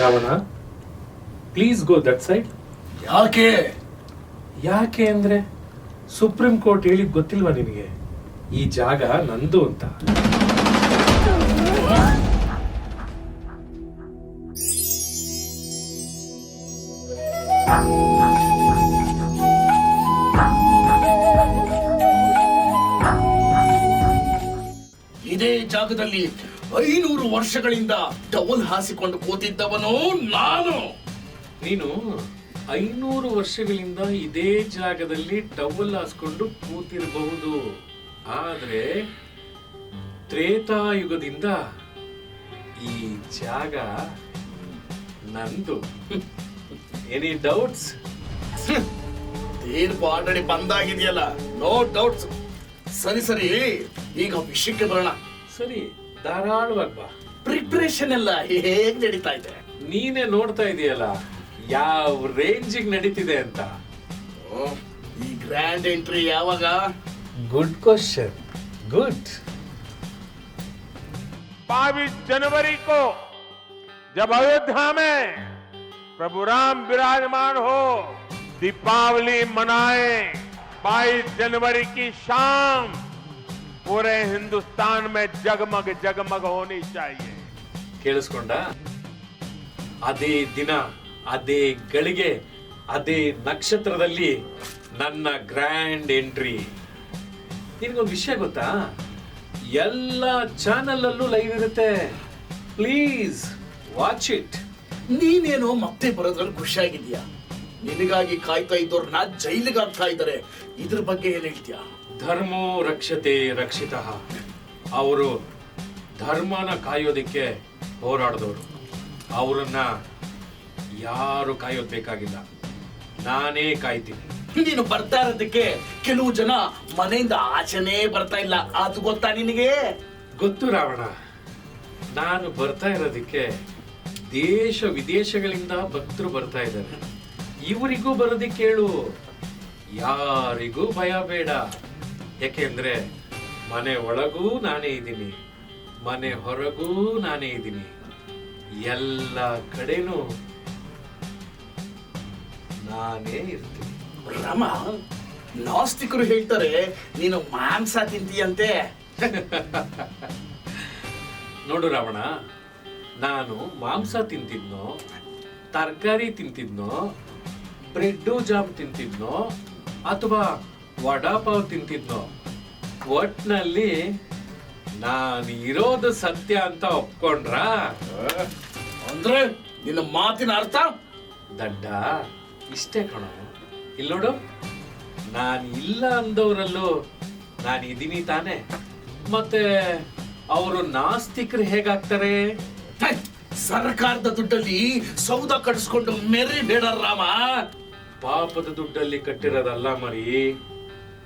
Ravana please go that side ಯಾಕೆ? ಯಾಕೆ ಅಂದ್ರೆ ಸುಪ್ರೀಂ ಕೋರ್ಟ್ ಹೇಳಿದ್ ಗೊತ್ತಿಲ್ವಾ ನಿನಗೆ? ಈ ಜಾಗ ನಂದು ಅಂತ. ಇದೇ ಜಾಗದಲ್ಲಿ ಐನೂರು ವರ್ಷಗಳಿಂದ ಟವಲ್ ಹಾಸಿಕೊಂಡು ಕೂತಿದ್ದವನು ನಾನು. ನೀನು ಐನೂರು ವರ್ಷಗಳಿಂದ ಇದೇ ಜಾಗದಲ್ಲಿ ಟವಲ್ ಹಾಸ್ಕೊಂಡು ಕೂತಿರಬಹುದು. ಆದ್ರೆ ತ್ರೇತಾಯುಗದಿಂದ ಈ ಜಾಗ ನಂದು. ಎನಿ ಡೌಟ್ಸ್ ತೀರ್ಪು ಆಲ್ರೆಡಿ ಬಂದಾಗಿದೆಯಲ್ಲ. ನೋ ಡೌಟ್ಸ್ ಸರಿ ಸರಿ. ಈಗ ವಿಷಯಕ್ಕೆ ಬರೋಣ. ಸರಿ ಧಾರಾಳವಾಗಿ ಬಾ. ಪ್ರಿಪ್ರೇಷನ್ ಎಲ್ಲ ಹೇಗ್ ನಡೀತಾ ಇದೆ? ನೀನೇ ನೋಡ್ತಾ ಇದೆಯಲ್ಲ ಯಾವ ರೇಂಜಿಗೆ ನಡೀತಿದೆ ಅಂತ. ಈ ಗ್ರ್ಯಾಂಡ್ ಎಂಟ್ರಿ ಯಾವಾಗ? ಗುಡ್ ಕ್ವಶನ್ ಗುಡ್ बाईस जनवरी को जब अयोध्या में प्रभु राम विराजमान हो दीपावली मनाए 22 जनवरी की शाम पूरे हिंदुस्तान में जगमग जगमग होनी चाहिए ಕೇಳಿಸ್ಕೊಂಡ ಅದೇ ದಿನ ಅದೇ ಗಳಿಗೆ ಅದೇ ನಕ್ಷತ್ರದಲ್ಲಿ ನನ್ನ ಗ್ರ್ಯಾಂಡ್ ಎಂಟ್ರಿ ನಿನಗೊಂದು ವಿಷಯ ಗೊತ್ತಾ ಎಲ್ಲ ಚಾನಲಲ್ಲೂ ಲೈವ್ ಇರುತ್ತೆ. Please watch it. ನೀನೇನೋ ಮತ್ತೆ ಬರೋದ್ರಲ್ಲಿ ಖುಷಿಯಾಗಿದ್ಯಾ ನಿನಗಾಗಿ ಕಾಯ್ತಾ ಇದ್ದವ್ರನ್ನ ಜೈಲಿಗೆ ಹಾಕ್ತಾ ಇದ್ದಾರೆ. ಇದ್ರ ಬಗ್ಗೆ ಏನ್ ಹೇಳ್ತೀಯಾ? ಧರ್ಮೋ ರಕ್ಷತೆ ರಕ್ಷಿತ. ಅವರು ಧರ್ಮನ ಕಾಯೋದಕ್ಕೆ ಹೋರಾಡಿದವರು. ಅವರನ್ನ ಯಾರು ಕಾಯೋದ್ ಬೇಕಾಗಿಲ್ಲ. ನಾನೇ ಕಾಯ್ತೀನಿ. ನೀನು ಬರ್ತಾ ಇರೋದಕ್ಕೆ ಕೆಲವು ಜನ ಮನೆಯಿಂದ ಆಚೆನೇ ಬರ್ತಾ ಇಲ್ಲ. ಅದು ಗೊತ್ತಾ ನಿನಗೆ? ಗೊತ್ತು ರಾವಣ. ನಾನು ಬರ್ತಾ ಇರೋದಕ್ಕೆ ದೇಶ ವಿದೇಶಗಳಿಂದ ಭಕ್ತರು ಬರ್ತಾ ಇದ್ದಾರೆ. ಇವರಿಗೂ ಬರೋದಕ್ಕೆ ಕೇಳು. ಯಾರಿಗೂ ಭಯ ಬೇಡ. ಯಾಕೆಂದ್ರೆ ಮನೆ ಒಳಗೂ ನಾನೇ ಇದ್ದೀನಿ. ಮನೆ ಹೊರಗೂ ನಾನೇ ಇದ್ದೀನಿ. ಎಲ್ಲ ಕಡೆನೂ ನಾನೇ ಇರ್ತೀನಿ. ರಾಮ ನಾಸ್ತಿಕರು ಹೇಳ್ತಾರೆ ನೀನು ಮಾಂಸ ತಿಂತೀಯಂತೆ. ನೋಡು ರಾವಣ ನಾನು ಮಾಂಸ ತಿಂತಿದ್ನೋ ತರಕಾರಿ ತಿಂತಿದ್ನೋ ಬ್ರೆಡ್ಡು ಜಾಮ್ ತಿಂತಿದ್ನೋ ಅಥವಾ ವಡಾಪಾವ್ ತಿಂತಿದ್ನೋ ಒಟ್ನಲ್ಲಿ ನಾನು ಇರೋದು ಸತ್ಯ ಅಂತ ಒಪ್ಕೊಂಡ್ರ? ಅಂದ್ರೆ ನಿನ್ನ ಮಾತಿನ ಅರ್ಥ? ದಡ್ಡ ಇಷ್ಟೇ ಕಣೋ. ಇಲ್ಲಿ ನೋಡು. ನಾನು ಇಲ್ಲ ಅಂದವರಲ್ಲೂ ನಾನು ಇದ್ದೀನಿ ತಾನೆ. ಮತ್ತೆ ಅವರು ನಾಸ್ತಿಕರು ಹೇಗಾಗ್ತಾರೆ? ಸರ್ಕಾರದ ದುಡ್ಡಲ್ಲಿ ಸೌದ ಕಟ್ಸ್ಕೊಂಡು ಮೆರಿ ಬೇಡ ರಾಮ. ಪಾಪದ ದುಡ್ಡಲ್ಲಿ ಕಟ್ಟಿರೋದಲ್ಲ ಮರಿ.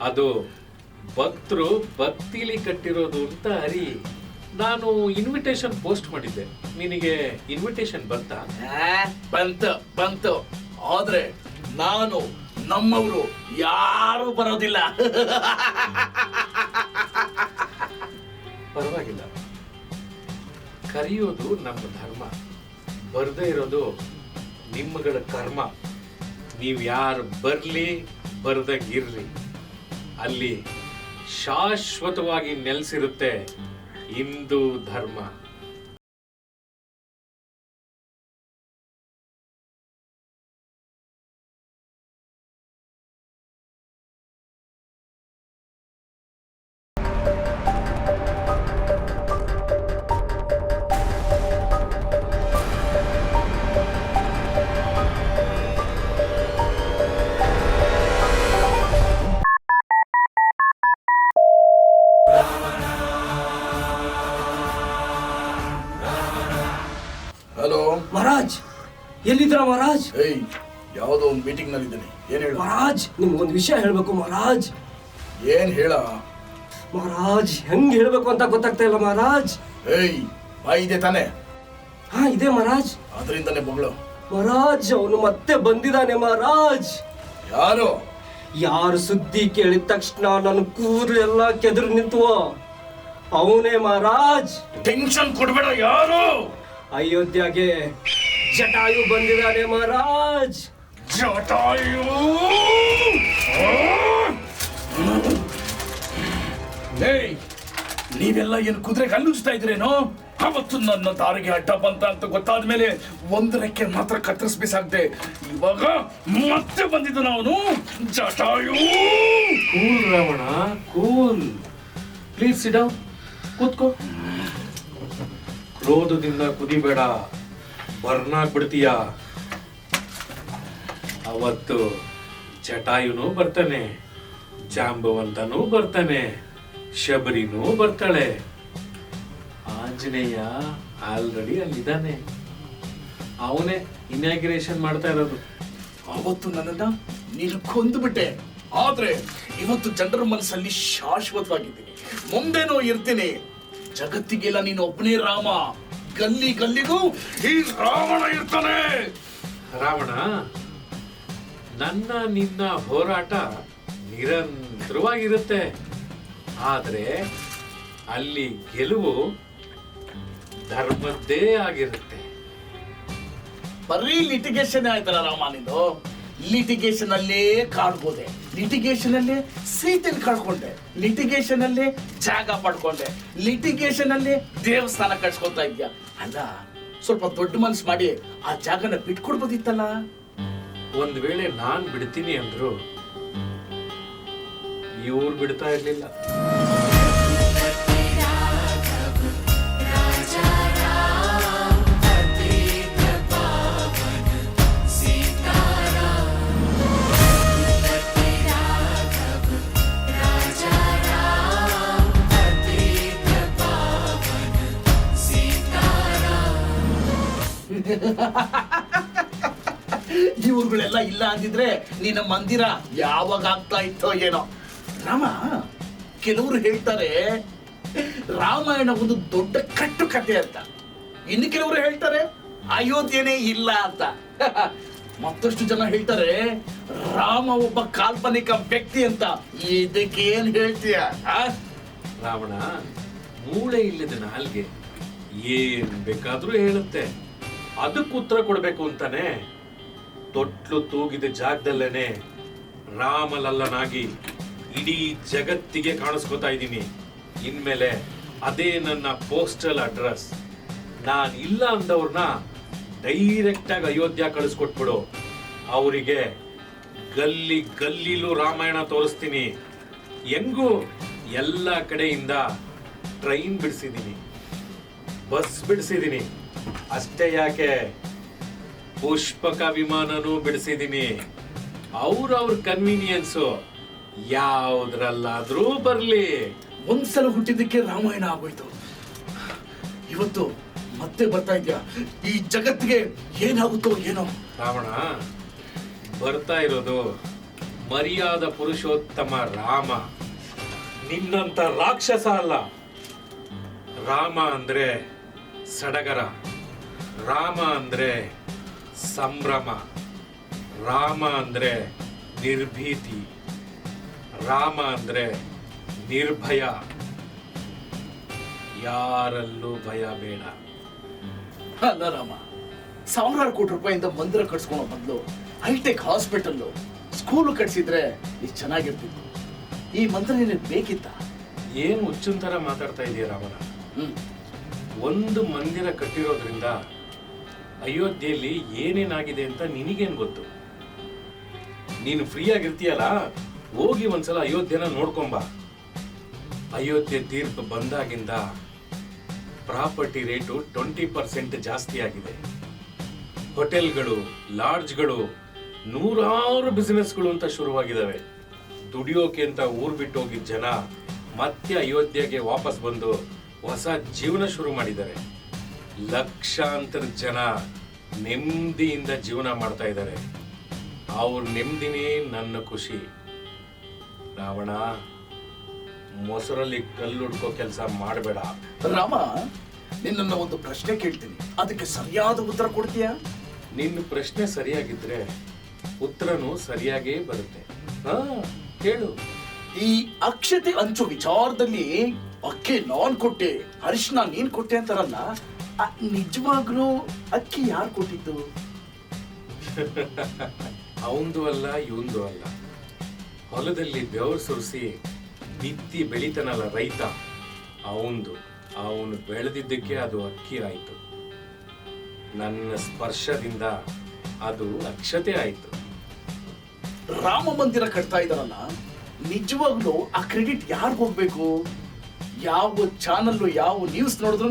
ಅದು ಭಕ್ತರು ಭಕ್ತಿಲಿ ಕಟ್ಟಿರೋದು ಅಂತ ಅರಿ. ನಾನು ಇನ್ವಿಟೇಷನ್ ಪೋಸ್ಟ್ ಮಾಡಿದ್ದೆ. ನಿನಗೆ ಇನ್ವಿಟೇಷನ್ ಬಂತಾ? ಬಂತ ಬಂತು ಬಂತು. ಆದ್ರೆ ನಾನು ನಮ್ಮವರು ಯಾರು ಬರೋದಿಲ್ಲ. ಪರವಾಗಿಲ್ಲ. ಕರೆಯೋದು ನಮ್ಮ ಧರ್ಮ. ಬರದೇ ಇರೋದು ನಿಮ್ಮಗಳ ಕರ್ಮ. ನೀವು ಯಾರು ಬರ್ಲಿ ಬರ್ದಂಗಿರ್ಲಿ ಅಲ್ಲಿ ಶಾಶ್ವತವಾಗಿ ನೆಲೆಸಿರುತ್ತೆ ಹಿಂದೂ ಧರ್ಮ. ಎಲ್ಲಿದ್ದೀರಾ ಮಹಾರಾಜ್? ಏಯ್ ಯಾವುದೋ ಒಂದು ಮೀಟಿಂಗ್ನಲ್ಲಿ ಇದ್ದೀನಿ ಏನ್ ಹೇಳ? ಮಹಾರಾಜ್ ನಿಮ್ಗೊಂದು ವಿಷಯ ಹೇಳ್ಬೇಕು ಮಹಾರಾಜ್. ಏನ್ ಹೇಳ? ಮಹಾರಾಜ್ ಹೆಂಗ್ ಹೇಳ್ಬೇಕು ಅಂತ ಗೊತ್ತಾಗ್ತಾ ಇಲ್ಲ ಮಹಾರಾಜ್. ಏಯ್ ಬಾಯಿದೆ ತಾನೆ? ಹಾ ಇದೆ ಮಹಾರಾಜ್. ಅದರಿಂದಾನೆ ಬಗ್ಳು. ಮಹಾರಾಜ್ ಅವನು ಮತ್ತೆ ಬಂದಿದ್ದಾನೆ ಮಹಾರಾಜ್. ಯಾರು? ಯಾರು ಸುದ್ದಿ ಕೇಳಿದ ತಕ್ಷಣ ನನ್ನ ಕೂದಲೆಲ್ಲ ಕೆದರು ನಿಂತುವ? ಅವನೇ ಮಹಾರಾಜ್. ಟೆನ್ಷನ್ ಕೊಡ್ಬೇಡ ಯಾರು? ಅಯೋಧ್ಯೆಗೆ ಜಟಾಯು ಬಂದಿದ್ದಾನೆ ಮಹಾರಾಜ್. ಜಟಾಯು? ನೀವೆಲ್ಲ ಏನು ಕುದುರೆ ಕಲ್ಲುಜ್ತಾ ಇದ್ರೇನೋ? ಅವತ್ತು ನನ್ನ ದಾರಿಗೆ ಅಡ್ಡ ಬಂತ ಅಂತ ಗೊತ್ತಾದ ಮೇಲೆ ಒಂದರಕ್ಕೆ ಮಾತ್ರ ಕತ್ತರಿಸ್ಬೇಕಾಗ್ದೆ ಇವಾಗ ಮತ್ತೆ ಬಂದಿದ್ದು ನಾವು Jatayu? Cool Ravana cool. Please ಸಿಡ ಕೂತ್ಕೋ. ಕ್ರೋಧದಿಂದ ಕುದಿಬೇಡ. ಬರ್ನ್ ಆಗ್ಬಿಡ್ತೀಯ ಅವತ್ತು ಜಟಾಯುನೂ ಬರ್ತಾನೆ, ಜಾಂಬವಂತನೂ ಬರ್ತಾನೆ, ಶಬರಿನೂ ಬರ್ತಾಳೆ. ಆಂಜನೇಯ ಆಲ್ರೆಡಿ ಅಲ್ಲಿದ್ದಾನೆ. ಅವನೇ ಇನಾಗ್ರೇಷನ್ ಮಾಡ್ತಾ ಇರೋದು. ಅವತ್ತು ನನ್ನನ್ನ ನೀನು ಕೊಂದುಬಿಟ್ಟೆ ಆದ್ರೆ ಇವತ್ತು ಜನರ ಮನಸ್ಸಲ್ಲಿ ಶಾಶ್ವತವಾಗಿದ್ದೀನಿ. ಮುಂದೆನೂ ಇರ್ತೀನಿ. ಜಗತ್ತಿಗೆಲ್ಲ ನೀನು ಒಬ್ಬನೇ ರಾಮ. ಗಲ್ಲಿ ಗಲ್ಲಿಗೂ ಈ ರಾವಣ ಇರ್ತಾನೆ. ರಾವಣ ನನ್ನ ನಿನ್ನ ಹೋರಾಟ ನಿರಂತರವಾಗಿರುತ್ತೆ. ಆದರೆ ಅಲ್ಲಿ ಗೆಲುವು ಧರ್ಮದ್ದೇ ಆಗಿರುತ್ತೆ. ಬರೀ ಲಿಟಿಗೇಷನ್ ಆಯ್ತಲ್ಲ ರಾಮ ನಿಂದು? ಲಿಟಿಗೇಷನ್ ಅಲ್ಲೇ ಕಾಡ್ಬೋದೆ ಲಿಟಿಗೇಷನ್ ಅಲ್ಲಿ ಸೀತೆನ್ ಕಳ್ಕೊಂಡೆ. ಲಿಟಿಗೇಷನ್ ಅಲ್ಲೇ ಜಾಗ ಪಡ್ಕೊಂಡೆ ಲಿಟಿಗೇಷನ್ ಅಲ್ಲೇ ದೇವಸ್ಥಾನ ಕಟ್ಸ್ಕೊತಾ ಇದ್ಯಾ? ಅಲ್ಲ, ಸ್ವಲ್ಪ ದೊಡ್ಡ ಮನಸ್ಸು ಮಾಡಿ ಆ ಜಾಗನ ಬಿಟ್ಕೊಡ್ಬೋದಿತ್ತಲ್ಲ? ಒಂದ್ ವೇಳೆ ನಾನ್ ಬಿಡ್ತೀನಿ ಅಂದ್ರು ಇವ್ರು ಬಿಡ್ತಾ ಇರ್ಲಿಲ್ಲ. ಇವ್ರುಗಳೆಲ್ಲ ಇಲ್ಲ ಅಂದಿದ್ರೆ ನಿನ್ನ ಮಂದಿರ ಯಾವಾಗ ಆಗ್ತಾ ಇತ್ತೋ ಏನೋ. ರಾಮ, ಕೆಲವರು ಹೇಳ್ತಾರೆ, ರಾಮಾಯಣ ಒಂದು ದೊಡ್ಡ ಕಟ್ಟು ಕಥೆ ಅಂತ. ಇನ್ನು ಕೆಲವರು ಹೇಳ್ತಾರೆ, ಅಯೋಧ್ಯೆನೇ ಇಲ್ಲ ಅಂತ. ಮತ್ತಷ್ಟು ಜನ ಹೇಳ್ತಾರೆ, ರಾಮ ಒಬ್ಬ ಕಾಲ್ಪನಿಕ ವ್ಯಕ್ತಿ ಅಂತ. ಇದಕ್ಕೆ ಏನ್ ಹೇಳ್ತೀಯ? ರಾವಣ, ಮೂಳೆ ಇಲ್ಲದ ನಾಲ್ಗೆ ಏನ್ ಬೇಕಾದ್ರೂ ಹೇಳುತ್ತೆ. ಅದಕ್ಕೆ ಉತ್ತರ ಕೊಡಬೇಕು ಅಂತಾನೆ. ತೊಟ್ಲು ತೂಗಿದ ಜಾಗದಲ್ಲೇನೆ ರಾಮಲಲ್ಲನಾಗಿ ಇಡೀ ಜಗತ್ತಿಗೆ ಕಾಣಿಸ್ಕೋತಾ ಇದ್ದೀನಿ. ಇನ್ಮೇಲೆ ಅದೇ ನನ್ನ ಪೋಸ್ಟಲ್ ಅಡ್ರೆಸ್. ನಾನು ಇಲ್ಲ ಅಂದವ್ರನ್ನ ಡೈರೆಕ್ಟ್ ಆಗಿ ಅಯೋಧ್ಯ ಕಳಿಸ್ಕೊಟ್ಬಿಡು. ಅವರಿಗೆ ಗಲ್ಲಿ ಗಲ್ಲಿಲೂ ರಾಮಾಯಣ ತೋರಿಸ್ತೀನಿ. ಹೆಂಗೂ ಎಲ್ಲ ಕಡೆಯಿಂದ ಟ್ರೈನ್ ಬಿಡಿಸಿದ್ದೀನಿ. ಬಸ್ ಬಿಡಿಸಿದ್ದೀನಿ. ಅಷ್ಟೇ ಯಾಕೆ? ಪುಷ್ಪಕ ವಿಮಾನನೂ ಬಿಡಿಸಿದ್ದೀನಿ ಅವ್ರವ್ರ ಕನ್ವೀನಿಯನ್ಸು ಯಾವ್ದ್ರಲ್ಲಾದ್ರೂ ಬರ್ಲಿ. ಒಂದ್ಸಲ ಹುಟ್ಟಿದ್ದಕ್ಕೆ ರಾಮಾಯಣ ಆಗೋಯ್ತು. ಇವತ್ತು ಮತ್ತೆ ಬರ್ತಾ ಇದ್ಯಾ? ಈ ಜಗತ್ತಿಗೆ ಏನಾಗುತ್ತೋ ಏನೋ? ರಾವಣ ಬರ್ತಾ ಇರೋದು ಮರ್ಯಾದ ಪುರುಷೋತ್ತಮ ರಾಮ. ನಿನ್ನಂತ ರಾಕ್ಷಸ ಅಲ್ಲ. ರಾಮ ಅಂದ್ರೆ ಸಡಗರ. ರಾಮ ಅಂದ್ರೆ ಸಂಭ್ರಮ ರಾಮ ಅಂದ್ರೆ ನಿರ್ಭೀತಿ ರಾಮ ಅಂದ್ರೆ ನಿರ್ಭಯ. ಯಾರಲ್ಲೂ ಭಯ ಬೇಡ. ಅಲ್ಲ ರಾಮ ಸಾವಿರಾರು ಕೋಟಿ ರೂಪಾಯಿಂದ ಮಂದಿರ ಕಟ್ಸ್ಕೊಳೋ ಬದಲು ಹೈಟೆಕ್ ಹಾಸ್ಪಿಟಲ್ ಸ್ಕೂಲು ಕಟ್ಸಿದ್ರೆ ಇದು ಚೆನ್ನಾಗಿರ್ತಿತ್ತು. ಈ ಮಂದಿರ ನಿನಗೆ ಬೇಕಿತ್ತ? ಏನು ಹುಚ್ಚಿನ ಥರ ಮಾತಾಡ್ತಾ ಇದೀಯ ರಾಮನ? ಒಂದು ಮಂದಿರ ಕಟ್ಟಿರೋದ್ರಿಂದ ಅಯೋಧ್ಯೆಯಲ್ಲಿ ಏನೇನಾಗಿದೆ ಅಂತ ನಿನಗೇನು ಗೊತ್ತು? ನೀನು ಫ್ರೀ ಆಗಿರ್ತೀಯಲ್ಲ ಹೋಗಿ ಒಂದ್ಸಲ ಅಯೋಧ್ಯೆನ ನೋಡ್ಕೊಂಬ. ಅಯೋಧ್ಯೆ ತೀರ್ಪು ಬಂದಾಗಿಂದ ಪ್ರಾಪರ್ಟಿ ರೇಟು ಟ್ವೆಂಟಿ ಪರ್ಸೆಂಟ್ ಜಾಸ್ತಿ ಆಗಿದೆ. ಹೋಟೆಲ್ಗಳು, ಲಾಡ್ಜ್ಗಳು, ನೂರಾರು ಬಿಸಿನೆಸ್ಗಳು ಅಂತ ಶುರುವಾಗಿದ್ದಾವೆ ದುಡಿಯೋಕೆ ಅಂತ ಊರ್ ಬಿಟ್ಟು ಹೋಗಿದ್ದ ಜನ ಮತ್ತೆ ಅಯೋಧ್ಯೆಗೆ ವಾಪಸ್ ಬಂದು ಹೊಸ ಜೀವನ ಶುರು ಮಾಡಿದ್ದಾರೆ. ಲಕ್ಷಾಂತರ ಜನ ನೆಮ್ಮದಿಯಿಂದ ಜೀವನ ಮಾಡ್ತಾ ಇದ್ದಾರೆ. ಅವ್ರ ನೆಮ್ಮದಿನೇ ನನ್ನ ಖುಷಿ. ರಾವಣ ಮೊಸರಲ್ಲಿ ಕಲ್ಲು ಹುಡ್ಕೋ ಕೆಲಸ ಮಾಡಬೇಡ. ರಾಮ ನಿನ್ನ ಒಂದು ಪ್ರಶ್ನೆ ಕೇಳ್ತೀನಿ. ಅದಕ್ಕೆ ಸರಿಯಾದ ಉತ್ತರ ಕೊಡ್ತೀಯಾ? ನಿನ್ನ ಪ್ರಶ್ನೆ ಸರಿಯಾಗಿದ್ರೆ ಉತ್ತರನು ಸರಿಯಾಗೇ ಬರುತ್ತೆ. ಹಾ ಕೇಳು ಈ ಅಕ್ಷತೆ ಅಂಚು ವಿಚಾರದಲ್ಲಿ ಅಕ್ಕೆ ನಾನ್ ಕೊಟ್ಟೆ ಅರಿಶಿನ ನೀನ್ ಕೊಟ್ಟೆ ಅಂತಾರಲ್ಲ. ನಿಜವಾಗ್ಲೂ ಅಕ್ಕಿ ಯಾರು ಕೊಟ್ಟಿದ್ದು? ಅವಂದು ಅಲ್ಲ ಇವಂದು ಅಲ್ಲ. ಹೊಲದಲ್ಲಿ ಬೆವರು ಸುರಿಸಿ ಬಿತ್ತಿ ಬೆಳಿತಾನಲ್ಲ ರೈತ. ಅವಂದು ಅವನು ಬೆಳೆದಿದ್ದಕ್ಕೆ ಅದು ಅಕ್ಕಿ ಆಯ್ತು. ನನ್ನ ಸ್ಪರ್ಶದಿಂದ ಅದು ಅಕ್ಷತೆ ಆಯ್ತು. ರಾಮ ಮಂದಿರ ಕಟ್ತಾ ಇದ್ದಾರಲ್ಲ ನಿಜವಾಗ್ಲೂ ಆ ಕ್ರೆಡಿಟ್ ಯಾರಿಗೋಗ್ಬೇಕು ಯಾವ ಚಾನಲ್ ಯಾವ ನ್ಯೂಸ್ ನೋಡಿದ್ರು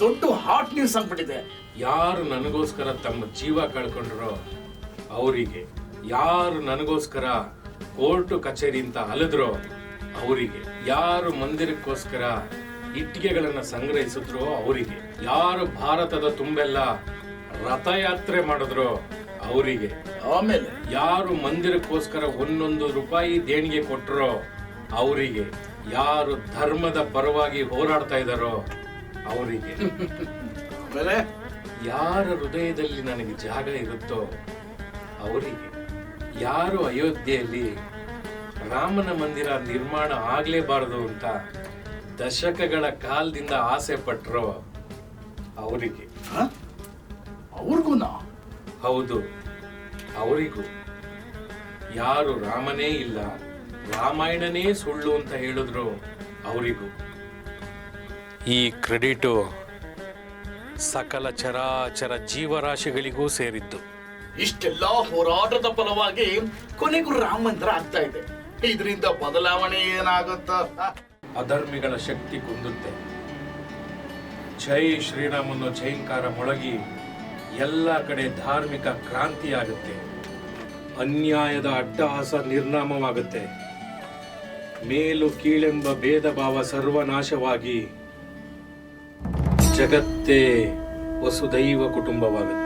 ದೊಡ್ಡ ಹಾಟ್ ನ್ಯೂಸ್ ಆಗ್ಬಿಟ್ಟಿದೆ. ಯಾರು ನನಗೋಸ್ಕರ ತಮ್ಮ ಜೀವ ಕಳ್ಕೊಂಡ್ರೋ ಅವರಿಗೆ ಯಾರು ನನಗೋಸ್ಕರ ಕೋರ್ಟು ಕಚೇರಿ ಅಂತ ಅಲೆದ್ರೋ ಅವರಿಗೆ ಯಾರು ಮಂದಿರಕ್ಕೋಸ್ಕರ ಇಟ್ಟಿಗೆಗಳನ್ನ ಸಂಗ್ರಹಿಸಿದ್ರೋ ಅವರಿಗೆ ಯಾರು ಭಾರತದ ತುಂಬೆಲ್ಲ ರಥಯಾತ್ರೆ ಮಾಡಿದ್ರೋ ಅವರಿಗೆ ಆಮೇಲೆ ಯಾರು ಮಂದಿರಕ್ಕೋಸ್ಕರ ಒಂದೊಂದು ರೂಪಾಯಿ ದೇಣಿಗೆ ಕೊಟ್ಟರೋ ಅವರಿಗೆ ಯಾರು ಧರ್ಮದ ಪರವಾಗಿ ಹೋರಾಡ್ತಾ ಇದ್ದಾರೋ ಅವರಿಗೆ. ಆಮೇಲೆ? ಯಾರ ಹೃದಯದಲ್ಲಿ ನನಗೆ ಜಾಗ ಇರುತ್ತೋ ಅವರಿಗೆ. ಯಾರು ಅಯೋಧ್ಯೆಯಲ್ಲಿ ರಾಮನ ಮಂದಿರ ನಿರ್ಮಾಣ ಆಗಲೇಬಾರದು ಅಂತ ದಶಕಗಳ ಕಾಲದಿಂದ ಆಸೆ ಅವರಿಗೆ. ಅವ್ರಿಗೂ ಅವ್ರಿಗೂನಾ? ಹೌದು ಅವರಿಗೂ. ಯಾರು ರಾಮನೇ ಇಲ್ಲ ರಾಮಾಯಣನೇ ಸುಳ್ಳು ಅಂತ ಹೇಳಿದ್ರು ಅವರಿಗೂ. ಈ ಕ್ರೆಡಿಟು ಸಕಲ ಚರಾಚರ ಜೀವರಾಶಿಗಳಿಗೂ ಸೇರಿದ್ದು. ಇಷ್ಟೆಲ್ಲಾ ಹೋರಾಟದ ಫಲವಾಗಿ ಕೊನೆಗೂ ರಾಮ ಮಂದಿರ ಆಗ್ತಾ ಇದೆ. ಇದರಿಂದ ಬದಲಾವಣೆ ಏನಾಗುತ್ತ? ಅಧರ್ಮಿಗಳ ಶಕ್ತಿ ಕುಂದುತ್ತೆ. ಜೈ ಶ್ರೀರಾಮನ್ನು ಜೈಂಕಾರ ಮೊಳಗಿ ಎಲ್ಲ ಕಡೆ ಧಾರ್ಮಿಕ ಕ್ರಾಂತಿ ಆಗುತ್ತೆ ಅನ್ಯಾಯದ ಅಟ್ಟಹಾಸ ನಿರ್ನಾಮವಾಗುತ್ತೆ. ಮೇಲು ಕೀಳೆಂಬ ಭೇದ ಭಾವ ಸರ್ವನಾಶವಾಗಿ ಜಗತ್ತೇ ವಸುದೈವ ಕುಟುಂಬವಾಗುತ್ತೆ.